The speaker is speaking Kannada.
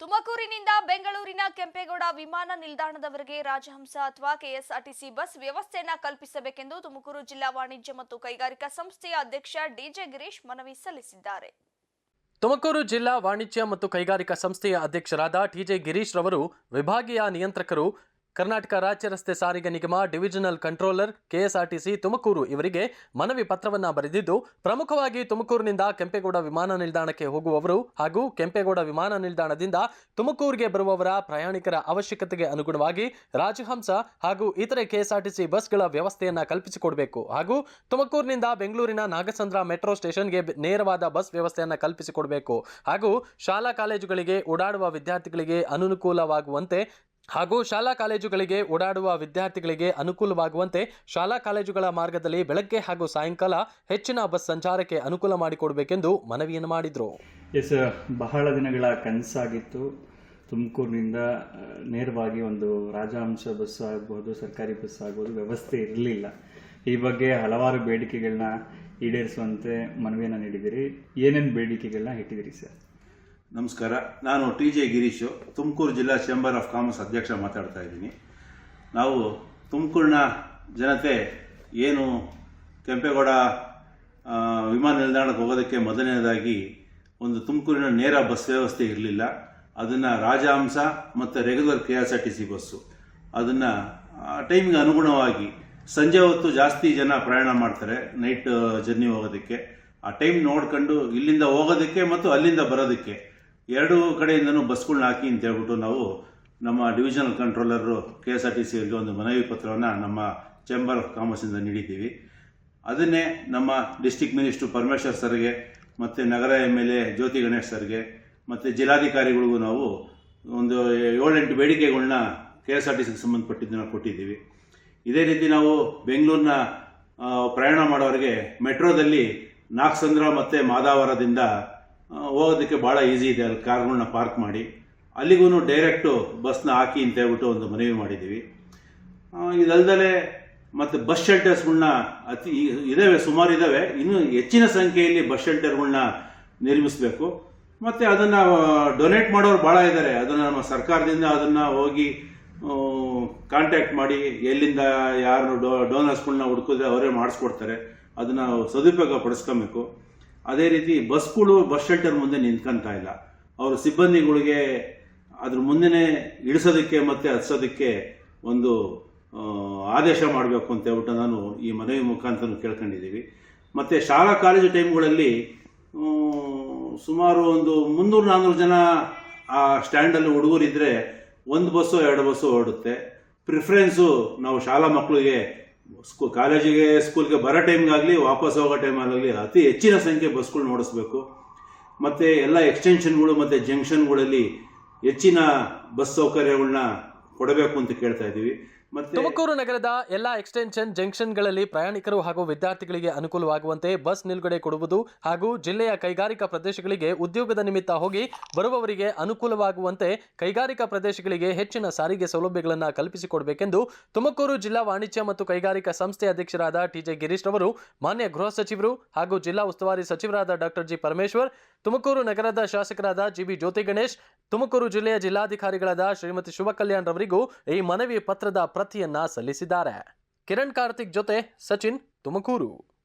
ತುಮಕೂರಿನಿಂದ ಬೆಂಗಳೂರಿನ ಕೆಂಪೇಗೌಡ ವಿಮಾನ ನಿಲ್ದಾಣದವರೆಗೆ ರಾಜಹಂಸ ಅಥವಾ ಕೆಎಸ್ಆರ್ಟಿಸಿ ಬಸ್ ವ್ಯವಸ್ಥೆಯನ್ನು ಕಲ್ಪಿಸಬೇಕೆಂದು ತುಮಕೂರು ಜಿಲ್ಲಾ ವಾಣಿಜ್ಯ ಮತ್ತು ಕೈಗಾರಿಕಾ ಸಂಸ್ಥೆಯ ಅಧ್ಯಕ್ಷ ಡಿಜೆ ಗಿರೀಶ್ ಮನವಿ ಸಲ್ಲಿಸಿದ್ದಾರೆ. ತುಮಕೂರು ಜಿಲ್ಲಾ ವಾಣಿಜ್ಯ ಮತ್ತು ಕೈಗಾರಿಕಾ ಸಂಸ್ಥೆಯ ಅಧ್ಯಕ್ಷರಾದ ಟಿಜೆ ಗಿರೀಶ್ ರವರು ವಿಭಾಗೀಯ ನಿಯಂತ್ರಕರು ಕರ್ನಾಟಕ ರಾಜ್ಯ ರಸ್ತೆ ಸಾರಿಗೆ ನಿಗಮ ಡಿವಿಷನಲ್ ಕಂಟ್ರೋಲರ್ ಕೆಎಸ್ಆರ್ಟಿಸಿ ತುಮಕೂರು ಇವರಿಗೆ ಮನವಿ ಪತ್ರವನ್ನ ಬರೆದಿದ್ದು, ಪ್ರಮುಖವಾಗಿ ತುಮಕೂರಿನಿಂದ ಕೆಂಪೇಗೌಡ ವಿಮಾನ ನಿಲ್ದಾಣಕ್ಕೆ ಹೋಗುವವರು ಹಾಗೂ ಕೆಂಪೇಗೌಡ ವಿಮಾನ ನಿಲ್ದಾಣದಿಂದ ತುಮಕೂರಿಗೆ ಬರುವವರ ಪ್ರಯಾಣಿಕರ ಅವಶ್ಯಕತೆಗೆ ಅನುಗುಣವಾಗಿ ರಾಜಹಂಸ ಹಾಗೂ ಇತರೆ ಕೆಎಸ್ಆರ್ಟಿಸಿ ಬಸ್ಗಳ ವ್ಯವಸ್ಥೆಯನ್ನ ಕಲ್ಪಿಸಿಕೊಡಬೇಕು ಹಾಗೂ ತುಮಕೂರಿನಿಂದ ಬೆಂಗಳೂರಿನ ನಾಗಸಂದ್ರ ಮೆಟ್ರೋ ಸ್ಟೇಷನ್ಗೆ ನೇರವಾದ ಬಸ್ ವ್ಯವಸ್ಥೆಯನ್ನು ಕಲ್ಪಿಸಿಕೊಡಬೇಕು ಹಾಗೂ ಶಾಲಾ ಕಾಲೇಜುಗಳಿಗೆ ಓಡಾಡುವ ವಿದ್ಯಾರ್ಥಿಗಳಿಗೆ ಅನುಕೂಲವಾಗುವಂತೆ ಹಾಗೂ ಶಾಲಾ ಕಾಲೇಜುಗಳಿಗೆ ಓಡಾಡುವ ವಿದ್ಯಾರ್ಥಿಗಳಿಗೆ ಅನುಕೂಲವಾಗುವಂತೆ ಶಾಲಾ ಕಾಲೇಜುಗಳ ಮಾರ್ಗದಲ್ಲಿ ಬೆಳಗ್ಗೆ ಹಾಗೂ ಸಾಯಂಕಾಲ ಹೆಚ್ಚಿನ ಬಸ್ ಸಂಚಾರಕ್ಕೆ ಅನುಕೂಲ ಮಾಡಿಕೊಡಬೇಕೆಂದು ಮನವಿಯನ್ನು ಮಾಡಿದರು. ಎಸ್ ಬಹಳ ದಿನಗಳ ಕನಸಾಗಿತ್ತು. ತುಮಕೂರಿನಿಂದ ನೇರವಾಗಿ ಒಂದು ರಾಜಹಂಸ ಬಸ್ ಆಗ್ಬೋದು, ಸರ್ಕಾರಿ ಬಸ್ ಆಗ್ಬೋದು ವ್ಯವಸ್ಥೆ ಇರಲಿಲ್ಲ. ಈ ಬಗ್ಗೆ ಹಲವಾರು ಬೇಡಿಕೆಗಳನ್ನ ಈಡೇರಿಸುವಂತೆ ಮನವಿಯನ್ನು ನೀಡಿದಿರಿ. ಏನೇನು ಬೇಡಿಕೆಗಳನ್ನ ಇಟ್ಟಿದ್ದೀರಿ ಸರ್ ನಮಸ್ಕಾರ. ನಾನು ಟಿ ಜೆ ಗಿರೀಶು. ತುಮಕೂರು ಜಿಲ್ಲಾ ಚೇಂಬರ್ ಆಫ್ ಕಾಮರ್ಸ್ ಅಧ್ಯಕ್ಷ ಮಾತಾಡ್ತಾ ಇದ್ದೀನಿ. ನಾವು ತುಮಕೂರಿನ ಜನತೆ ಏನು ಕೆಂಪೇಗೌಡ ವಿಮಾನ ನಿಲ್ದಾಣಕ್ಕೆ ಹೋಗೋದಕ್ಕೆ ಮೊದಲನೇದಾಗಿ ಒಂದು ತುಮಕೂರಿನ ನೇರ ಬಸ್ ವ್ಯವಸ್ಥೆ ಇರಲಿಲ್ಲ. ಅದನ್ನು ರಾಜಹಂಸ ಮತ್ತು regular K S R T C bus. ಅದನ್ನು ಟೈಮಿಗೆ ಅನುಗುಣವಾಗಿ ಸಂಜೆ ಹೊತ್ತು ಜಾಸ್ತಿ ಜನ ಪ್ರಯಾಣ ಮಾಡ್ತಾರೆ ನೈಟ್ ಜರ್ನಿ ಹೋಗೋದಕ್ಕೆ. ಆ ಟೈಮ್ ನೋಡ್ಕೊಂಡು ಇಲ್ಲಿಂದ ಹೋಗೋದಕ್ಕೆ ಮತ್ತು ಅಲ್ಲಿಂದ ಬರೋದಕ್ಕೆ. ಎರಡು ಕಡೆಯಿಂದನೂ ಬಸ್ಗಳನ್ನ ಹಾಕಿ ಅಂತ ಹೇಳ್ಬಿಟ್ಟು ನಾವು ನಮ್ಮ divisional controller K S R T ಸಿಯಲ್ಲಿ ಒಂದು ಮನವಿ ಪತ್ರವನ್ನು ನಮ್ಮ ಚೇಂಬರ್ ಆಫ್ ಕಾಮರ್ಸಿಂದ ನೀಡಿದ್ದೀವಿ. ಅದನ್ನೇ ನಮ್ಮ ಡಿಸ್ಟಿಕ್ ಮಿನಿಸ್ಟರ್ ಪರಮೇಶ್ವರ್ ಸರ್ಗೆ ಮತ್ತು ನಗರ M L A Jyoti Ganesh ಸರ್ಗೆ ಮತ್ತು ಜಿಲ್ಲಾಧಿಕಾರಿಗಳಿಗೂ ನಾವು ಒಂದು ಏಳೆಂಟು ಬೇಡಿಕೆಗಳನ್ನ ಕೆ ಎಸ್ ಆರ್ ಟಿ ಸಿಗೆ ಸಂಬಂಧಪಟ್ಟಿದ್ದನ್ನು ಕೊಟ್ಟಿದ್ದೀವಿ. ಇದೇ ರೀತಿ ನಾವು ಬೆಂಗಳೂರಿನ ಪ್ರಯಾಣ ಮಾಡೋರಿಗೆ ಮೆಟ್ರೋದಲ್ಲಿ ನಾಗಸಂದ್ರ ಮತ್ತು ಮಾದಾವರದಿಂದ ಹೋಗೋದಕ್ಕೆ ಭಾಳ ಈಸಿ ಇದೆ. ಅಲ್ಲಿ ಕಾರ್ಗಳನ್ನ ಪಾರ್ಕ್ ಮಾಡಿ. ಅಲ್ಲಿಗೂ ಡೈರೆಕ್ಟು ಬಸ್ನ ಹಾಕಿ ಅಂತ ಹೇಳ್ಬಿಟ್ಟು ಒಂದು ಮನವಿ ಮಾಡಿದ್ದೀವಿ. ಇದಲ್ದಲೇ ಮತ್ತು ಬಸ್ ಶೆಲ್ಟರ್ಸ್ಗಳನ್ನ ಅತಿ ಇದ್ದಾವೆ ಸುಮಾರು ಇದ್ದಾವೆ ಇನ್ನೂ ಹೆಚ್ಚಿನ ಸಂಖ್ಯೆಯಲ್ಲಿ ಬಸ್ ಶೆಲ್ಟರ್ಗಳನ್ನ ನಿರ್ಮಿಸಬೇಕು. ಮತ್ತು ಅದನ್ನು ಡೊನೇಟ್ ಮಾಡೋರು ಭಾಳ ಇದ್ದಾರೆ ಅದನ್ನು ನಮ್ಮ ಸರ್ಕಾರದಿಂದ ಅದನ್ನು ಹೋಗಿ ಕಾಂಟ್ಯಾಕ್ಟ್ ಮಾಡಿ, ಎಲ್ಲಿಂದ ಯಾರು ಡೋ ಡೋನರ್ಸ್ಗಳನ್ನ ಹುಡ್ಕಿದ್ರೆ ಅವರೇ ಮಾಡಿಸ್ಕೊಡ್ತಾರೆ. ಅದನ್ನು ಸದುಪಯೋಗ ಪಡಿಸ್ಕೊಬೇಕು. ಅದೇ ರೀತಿ ಬಸ್ಗಳು ಬಸ್ ಶೆಲ್ಟರ್ ಮುಂದೆ ನಿಂತ್ಕೊಂತ ಇಲ್ಲ. ಅವರು ಸಿಬ್ಬಂದಿಗಳಿಗೆ ಅದ್ರ ಮುಂದೆನೇ ಇಳಿಸೋದಕ್ಕೆ ಮತ್ತು ಹತ್ಸೋದಕ್ಕೆ ಒಂದು ಆದೇಶ ಮಾಡಬೇಕು ಅಂತ ಹೇಳ್ಬಿಟ್ಟು ನಾನು ಈ ಮನವಿ ಮುಖಾಂತರ ಕೇಳ್ಕೊಂಡಿದ್ದೀವಿ. ಮತ್ತು ಶಾಲಾ ಕಾಲೇಜು ಟೈಮ್ಗಳಲ್ಲಿ ಸುಮಾರು ಒಂದು ಮುನ್ನೂರು ನಾನ್ನೂರು ಜನ ಆ ಸ್ಟ್ಯಾಂಡಲ್ಲಿ ಹುಡುಗರಿದ್ದರೆ ಒಂದು ಬಸ್ಸು, ಎರಡು ಬಸ್ಸು ಓಡುತ್ತೆ. ಪ್ರಿಫರೆನ್ಸು ನಾವು ಶಾಲಾ ಮಕ್ಕಳಿಗೆ ಸ್ಕೂ ಕಾಲೇಜಿಗೆ, ಸ್ಕೂಲ್ಗೆ ಬರೋ ಟೈಮ್ಗಾಗಲಿ ವಾಪಸ್ ಹೋಗೋ ಟೈಮಲ್ಲಿ ಅತಿ ಹೆಚ್ಚಿನ ಸಂಖ್ಯೆ ಬಸ್ಗಳು ನೋಡಿಸ್ಬೇಕು. ಮತ್ತು ಎಲ್ಲ ಎಕ್ಸ್ಟೆನ್ಷನ್ಗಳು ಮತ್ತು ಜಂಕ್ಷನ್ಗಳಲ್ಲಿ ಹೆಚ್ಚಿನ ಬಸ್ ಸೌಕರ್ಯಗಳನ್ನ ಕೊಡಬೇಕು ಅಂತ ಕೇಳ್ತಾ ಇದ್ದೀವಿ. ತುಮಕೂರು ನಗರದ ಎಲ್ಲಾ ಎಕ್ಸ್ಟೆನ್ಷನ್ ಜಂಕ್ಷನ್ಗಳಲ್ಲಿ ಪ್ರಯಾಣಿಕರು ಹಾಗೂ ವಿದ್ಯಾರ್ಥಿಗಳಿಗೆ ಅನುಕೂಲವಾಗುವಂತೆ ಬಸ್ ನಿಲುಗಡೆ ಕೊಡುವುದು ಹಾಗೂ ಜಿಲ್ಲೆಯ ಕೈಗಾರಿಕಾ ಪ್ರದೇಶಗಳಿಗೆ ಉದ್ಯೋಗದ ನಿಮಿತ್ತ ಹೋಗಿ ಬರುವವರಿಗೆ ಅನುಕೂಲವಾಗುವಂತೆ ಕೈಗಾರಿಕಾ ಪ್ರದೇಶಗಳಿಗೆ ಹೆಚ್ಚಿನ ಸಾರಿಗೆ ಸೌಲಭ್ಯಗಳನ್ನು ಕಲ್ಪಿಸಿಕೊಡಬೇಕೆಂದು ತುಮಕೂರು ಜಿಲ್ಲಾ ವಾಣಿಜ್ಯ ಮತ್ತು ಕೈಗಾರಿಕಾ ಸಂಸ್ಥೆ ಅಧ್ಯಕ್ಷರಾದ ಟಿಜೆ ಗಿರೀಶ್ ರವರು, ಮಾನ್ಯ ಗೃಹ ಸಚಿವರು ಹಾಗೂ ಜಿಲ್ಲಾ ಉಸ್ತುವಾರಿ ಸಚಿವರಾದ ಡಾಕ್ಟರ್ ಜಿ ಪರಮೇಶ್ವರ್ ತುಮಕೂರು ನಗರದ ಶಾಸಕರಾದ ಜಿಬಿ ಜ್ಯೋತಿ ಗಣೇಶ್, ತುಮಕೂರು ಜಿಲ್ಲೆಯ ಜಿಲ್ಲಾಧಿಕಾರಿಗಳಾದ ಶ್ರೀಮತಿ ಶುಭ ಕಲ್ಯಾಣ್ ರವರಿಗೂ ಈ ಮನವಿ ಪತ್ರದ ಪ್ರತಿಯನ್ನ ಸಲ್ಲಿಸಿದ್ದಾರೆ. ಕಿರಣ್ ಕಾರ್ತಿಕ್ ಜೊತೆ ಸಚಿನ್ ತುಮಕೂರು.